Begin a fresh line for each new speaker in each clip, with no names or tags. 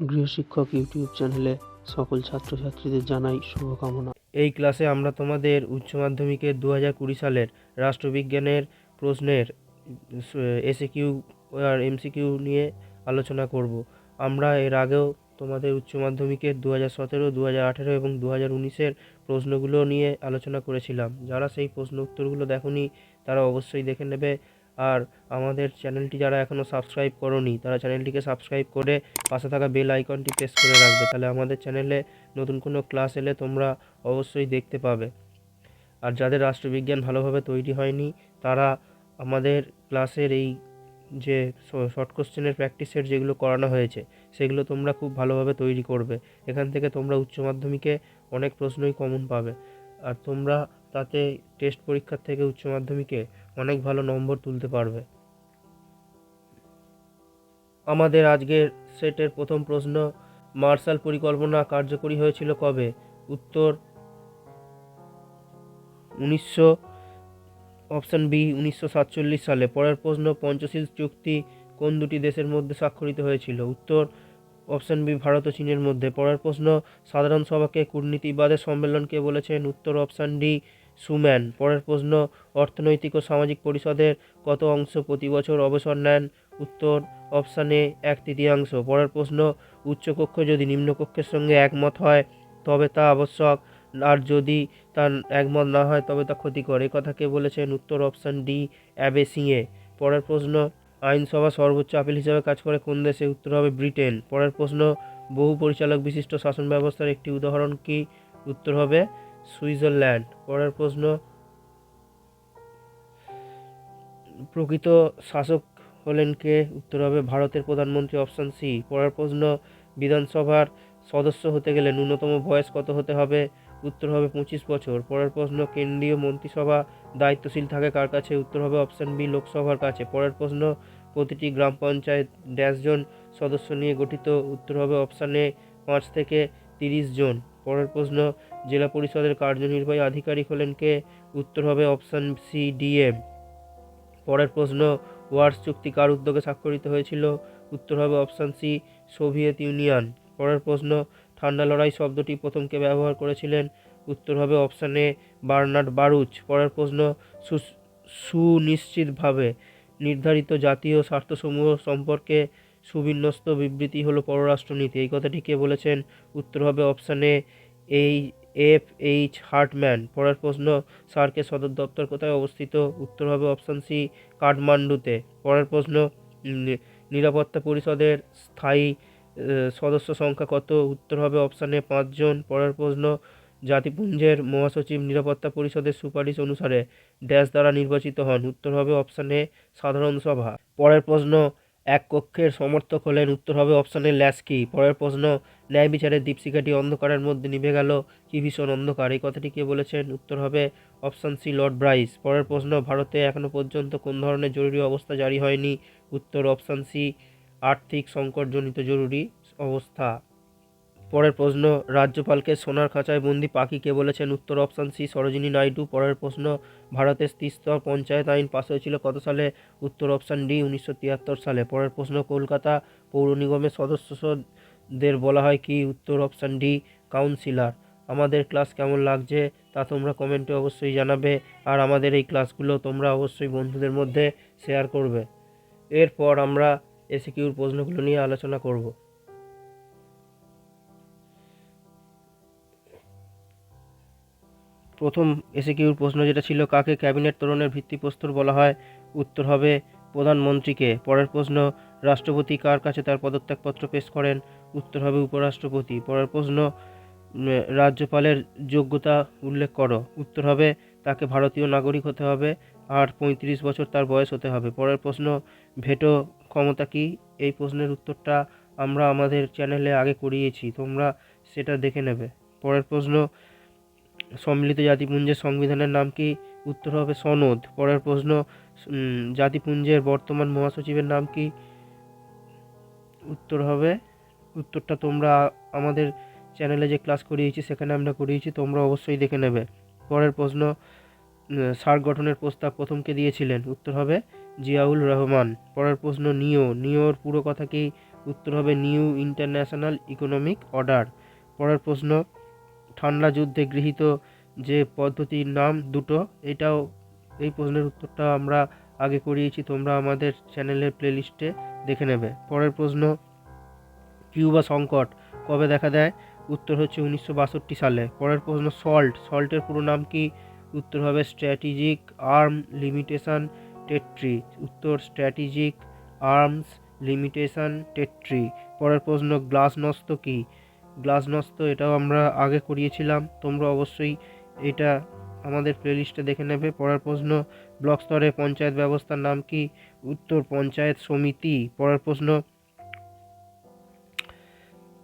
গৃহশিক্ষক YouTube চ্যানেলে সকল ছাত্রছাত্রীদের জানাই শুভকামনা।
এই ক্লাসে আমরা তোমাদের উচ্চ মাধ্যমিকের দু হাজার কুড়ি সালের রাষ্ট্রবিজ্ঞানের প্রশ্নের এসে কিউ আর এমসিকিউ নিয়ে আলোচনা করব। আমরা এর আগেও তোমাদের উচ্চ মাধ্যমিকের দু হাজার সতেরো দু হাজার আঠেরো এবং দু হাজার উনিশের প্রশ্নগুলো নিয়ে আলোচনা করেছিলাম। যারা সেই প্রশ্ন উত্তরগুলো দেখোনি, তারা অবশ্যই দেখে নেবে। আর আমাদের চ্যানেলটি যারা এখনও সাবস্ক্রাইব করোনি, তারা চ্যানেলটিকে সাবস্ক্রাইব করে পাশে থাকা বেল আইকনটি প্রেস করে রাখবে, তাহলে আমাদের চ্যানেলে নতুন কোনো ক্লাস এলে তোমরা অবশ্যই দেখতে পাবে। আর যাদের রাষ্ট্রবিজ্ঞান ভালোভাবে তৈরি হয়নি, তারা আমাদের ক্লাসের এই যে শর্ট কোশ্চেনের প্র্যাকটিসের যেগুলো করানো হয়েছে, সেগুলো তোমরা খুব ভালোভাবে তৈরি করবে। এখান থেকে তোমরা উচ্চ মাধ্যমিকে অনেক প্রশ্নই কমন পাবে। আর তোমরা তাতে টেস্ট পরীক্ষার থেকে উচ্চ মাধ্যমিকে অনেক ভালো নম্বর তুলতে পারবে। আমাদের আজকের সেটের প্রথম প্রশ্ন মার্শাল পরিকল্পনা কার্যকরী হয়েছিল কবে? উত্তর উনিশশো অপশান বি উনিশশো সাতচল্লিশ সালে। পরের প্রশ্ন, পঞ্চশীল চুক্তি কোন দুটি দেশের মধ্যে স্বাক্ষরিত হয়েছিল? উত্তর অপশান বি ভারত ও চীনের মধ্যে। পরের প্রশ্ন, সাধারণ সভাকে কূটনীতিবাদের সম্মেলনকে বলেছেন? উত্তর অপশান ডি সুম্যান। পরের প্রশ্ন, অর্থনৈতিক ও সামাজিক পরিষদের কত অংশ প্রতি বছর অবসর নেন? উত্তর, অপশান এ, এক তৃতীয়াংশ। পরের প্রশ্ন, উচ্চকক্ষ যদি নিম্নকক্ষের সঙ্গে একমত হয়, তবে তা আবশ্যক, আর যদি তা একমত না হয়, তবে তা ক্ষতিকর। এ কথা কে বলেছেন? উত্তর, অপশান ডি অ্যাবে সিংয়ে পরের প্রশ্ন, আইনসভা সর্বোচ্চ আপিল হিসাবে কাজ করে কোন দেশে? উত্তর হবে ব্রিটেন। পরের প্রশ্ন, বহু পরিচালক বিশিষ্ট শাসন ব্যবস্থার একটি উদাহরণ কি? উত্তর হবে সুইজারল্যান্ড। পরের প্রশ্ন, প্রকৃত শাসক হলেন কে? উত্তর হবে ভারতের প্রধানমন্ত্রী অপশান সি। পরের প্রশ্ন, বিধানসভার সদস্য হতে গেলে ন্যূনতম বয়স কত হতে হবে? উত্তর হবে পঁচিশ বছর। পরের প্রশ্ন, কেন্দ্রীয় মন্ত্রিসভা দায়িত্বশীল থাকে কার কাছে? উত্তর হবে অপশান বি, লোকসভার কাছে। পরের প্রশ্ন, প্রতিটি গ্রাম পঞ্চায়েত ড্যাশ জন সদস্য নিয়ে গঠিত। উত্তর হবে অপশান এ, পাঁচ থেকে তিরিশ জন। পরের প্রশ্ন জেলা পরিষদের কার্যনির্বাহী আধিকারিক হলেন কে? উত্তর হবে অপশান সি ডিএম পরের প্রশ্ন, ওয়ার্স চুক্তি কার উদ্যোগে স্বাক্ষরিত হয়েছিল? উত্তর হবে অপশান সি সোভিয়েত ইউনিয়ন। পরের প্রশ্ন, ঠান্ডা লড়াই শব্দটি প্রথমকে ব্যবহার করেছিলেন? উত্তর হবে অপশান এ বার্নার্ড বারুচ। পরের প্রশ্ন সুনিশ্চিতভাবে নির্ধারিত জাতীয় স্বার্থসমূহ সম্পর্কে সুবিন্যস্ত বিবৃতি হলো পররাষ্ট্রনীতি। এই কথাটি কে বলেছেন? উত্তর হবে অপশান এই এফ এইচ হার্টম্যান। পরের প্রশ্ন সার্কে সদর দপ্তর কোথায় অবস্থিত? উত্তর হবে অপশান সি, কাঠমান্ডুতে। পরের প্রশ্ন নিরাপত্তা পরিষদের স্থায়ী সদস্য সংখ্যা কত? উত্তর হবে অপশান পাঁচজন। পরের প্রশ্ন, জাতিপুঞ্জের মহাসচিব নিরাপত্তা পরিষদের সুপারিশ অনুসারে ড্যাশ দ্বারা নির্বাচিত হন। উত্তর হবে অপশান সাধারণ সভা। পরের প্রশ্ন, এক কক্ষের সমর্থক হলেন। উত্তর হবে অপশান ল্যাস্কি। পরের প্রশ্ন ন্যায় বিচারের দীপশিখাটি অন্ধকারের মধ্যে নিভে গেল। কি ভীষণ অন্ধকার। এই কথাটি কে বলেছেন? উত্তর হবে অপশান সি, লর্ড ব্রাইস। পরের প্রশ্ন, ভারতে এখনও পর্যন্ত কোন ধরনের জরুরি অবস্থা জারি হয়নি? উত্তর অপশান সি, আর্থিক সংকটজনিত জরুরি অবস্থা। পরের প্রশ্ন, রাজ্যপালকে সোনার খাঁচায় বন্দি পাখি কে বলেছেন? উত্তর অপশান সি, সরোজিনী নাইডু। পরের প্রশ্ন, ভারতের ত্রিস্তর পঞ্চায়েত আইন পাস হয়েছিল কত সালে? উত্তর অপশান ডি, উনিশশো তিয়াত্তর সালে। পরের প্রশ্ন, কলকাতা পৌর নিগমের সদস্যদের বলা হয় কি উত্তর অপশান ডি কাউন্সিলর আমাদের ক্লাস কেমন লাগছে তা তোমরা কমেন্টে অবশ্যই জানাবে আর আমাদের এই ক্লাসগুলো তোমরা অবশ্যই বন্ধুদের মধ্যে শেয়ার করবে। এরপর আমরা এসিকিউর প্রশ্নগুলো নিয়ে আলোচনা করব। প্রথম এসিকিউর প্রশ্ন যেটা ছিল, কাকে ক্যাবিনেট তোরণের ভিত্তিপ্রস্তর বলা হয়? উত্তর হবে প্রধানমন্ত্রীকে। পরের প্রশ্ন রাষ্ট্রপতি কার কাছে তার পদত্যাগপত্র পেশ করেন? উত্তর হবে উপরাষ্ট্রপতি। পরের প্রশ্ন রাজ্যপালের যোগ্যতা উল্লেখ করো। উত্তর হবে, তাকে ভারতীয় নাগরিক হতে হবে আর পঁয়ত্রিশ বছর তার বয়স হতে হবে। পরের প্রশ্ন, ভেটো ক্ষমতা কি? এই প্রশ্নের উত্তরটা আমরা আমাদের চ্যানেলে আগে করিয়েছি, তোমরা সেটা দেখে নেবে। পরের প্রশ্ন, সম্মিলিত জাতিপুঞ্জের সংবিধানের নাম কি? উত্তর হবে সনদ। পরের প্রশ্ন জাতিপুঞ্জের বর্তমান মহাসচিবের নাম কি? উত্তর হবে। উত্তরটা তোমরা আমাদের চ্যানেলে যে ক্লাস করিয়েছি সেখানে আমরা করিয়েছি, তোমরা অবশ্যই দেখে নেবে। পরের প্রশ্ন সার্ক গঠনের প্রস্তাব প্রথমকে দিয়েছিলেন, উত্তর হবে জিয়াউল রহমান। পরের প্রশ্ন, নিও। নিওর পুরো কথা কি? উত্তর হবে নিউ ইন্টারন্যাশনাল ইকোনমিক অর্ডার। পরের প্রশ্ন, ঠান্ডা যুদ্ধে গৃহীত যে পদ্ধতির নাম দুটো, এটাও এই প্রশ্নের উত্তরটা আমরা আগে করিয়েছি, তোমরা আমাদের চ্যানেলের প্লেলিস্টে দেখে নেবে। পরের প্রশ্ন, কিউবা সংকট কবে দেখা দেয়? উত্তর হচ্ছে উনিশশো বাষট্টি সালে। পরের প্রশ্ন, সল্ট। সল্টের পুরো নাম কি? উত্তর হবে স্ট্র্যাটেজিক আর্ম লিমিটেশন টেট্রি। উত্তর, স্ট্র্যাটেজিক আর্মস লিমিটেশন টেট্রি। পরের প্রশ্ন, গ্লাসনস্ত কি? গ্লাসনস্ত এটাও আমরা আগে করিয়েছিলাম। তোমরা অবশ্যই এটা আমাদের প্লেলিস্টে দেখে নেবে। পরের প্রশ্ন ব্লক স্তরে পঞ্চায়েত ব্যবস্থার নাম কি? উত্তর, পঞ্চায়েত সমিতি। পরের প্রশ্ন,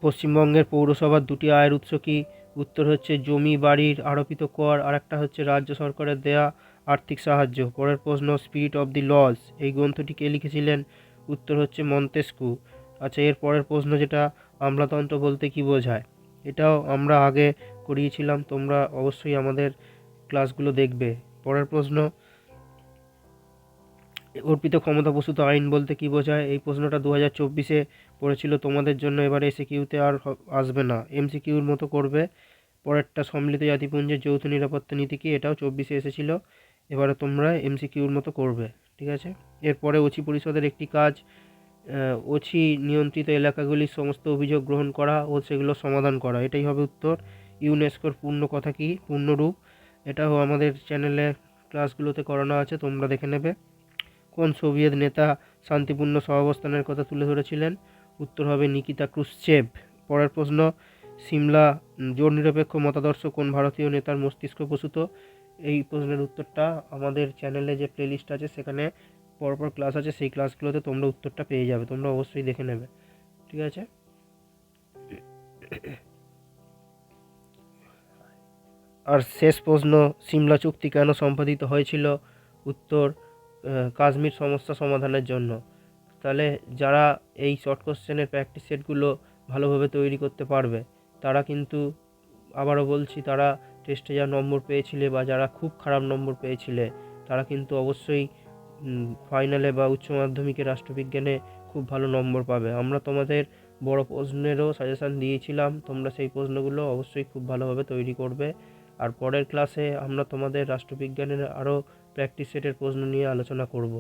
পশ্চিমবঙ্গের পৌরসভার দুটি আয়ের উৎস কি? উত্তর হচ্ছে জমি, বাড়ির আরোপিত কর আর একটা হচ্ছে রাজ্য সরকারের দেয়া আর্থিক সাহায্য। পরের প্রশ্ন, স্পিরিট অফ দি লজ, এই গ্রন্থটি কে লিখেছিলেন? উত্তর হচ্ছে মন্তেস্কু আচ্ছা এর পরের প্রশ্ন যেটা, আমলাতন্ত্র বলতে কি বোঝায়? এটাও আমরা আগে করিয়েছিলাম, তোমরা অবশ্যই আমাদের ক্লাসগুলো দেখবে। পরের প্রশ্ন অর্পিত ক্ষমতা প্রসূত আইন বলতে কি বোঝায়? এই প্রশ্নটা দু হাজার চব্বিশে পড়েছিল, তোমাদের জন্য এবারে এসিকিউতে আর আসবে না। এমসিকিউর মতো করবে। পরেরটা সম্মিলিত জাতিপুঞ্জের যৌথ নিরাপত্তা নীতি কি? এটাও চব্বিশে এসেছিল। এবারে তোমরা এমসিকিউর মতো করবে, ঠিক আছে? এরপরে ওছি পরিষদের একটি কাজ ওছি নিয়ন্ত্রিত এলাকাগুলির সমস্ত অভিযোগ গ্রহণ করা ও সেগুলো সমাধান করা। এটাই হবে উত্তর। ইউনেস্কোর পূর্ণ কথা কি? পূর্ণরূপ। এটাও আমাদের চ্যানেলে ক্লাসগুলোতে করানো আছে, তোমরা দেখে নেবে। কোন সোভিয়েত নেতা শান্তিপূর্ণ সহাবস্থানের কথা তুলে ধরেছিলেন। উত্তর হবে নিকিতা ক্রুশ্চেভ। পরের প্রশ্ন, সিমলা জোট নিরপেক্ষ মতাদর্শ কোন ভারতীয় নেতার মস্তিষ্ক প্রসূত? এই প্রশ্নের উত্তরটা আমাদের চ্যানেলে যে প্লেলিস্ট আছে, সেখানে পরপর ক্লাস আছে, সেই ক্লাসগুলোতে তোমরা উত্তরটা পেয়ে যাবে, তোমরা অবশ্যই দেখে নেবে। ঠিক আছে? আর শেষ প্রশ্ন, সিমলা চুক্তি কেন সম্পাদিত হয়েছিল? উত্তর কাশ্মীর সমস্যা সমাধানের জন্য। তাহলে যারা এই শর্ট কোশ্চেনের প্র্যাকটিস সেটগুলো ভালোভাবে তৈরি করতে পারবে, তারা কিন্তু আবারও বলছি, তারা টেস্টে যা নম্বর পেয়েছিলে বা যারা খুব খারাপ নম্বর পেয়েছিলে, তারা কিন্তু অবশ্যই ফাইনালে বা উচ্চ মাধ্যমিকে রাষ্ট্রবিজ্ঞানে খুব ভালো নম্বর পাবে। আমরা তোমাদের বড় প্রশ্নেরও সাজেশান দিয়েছিলাম, তোমরা সেই প্রশ্নগুলো অবশ্যই খুব ভালোভাবে তৈরি করবে। আর পরের ক্লাসে আমরা তোমাদের রাষ্ট্রবিজ্ঞানের আরও প্র্যাকটিস সেটের প্রশ্ন নিয়ে আলোচনা করব।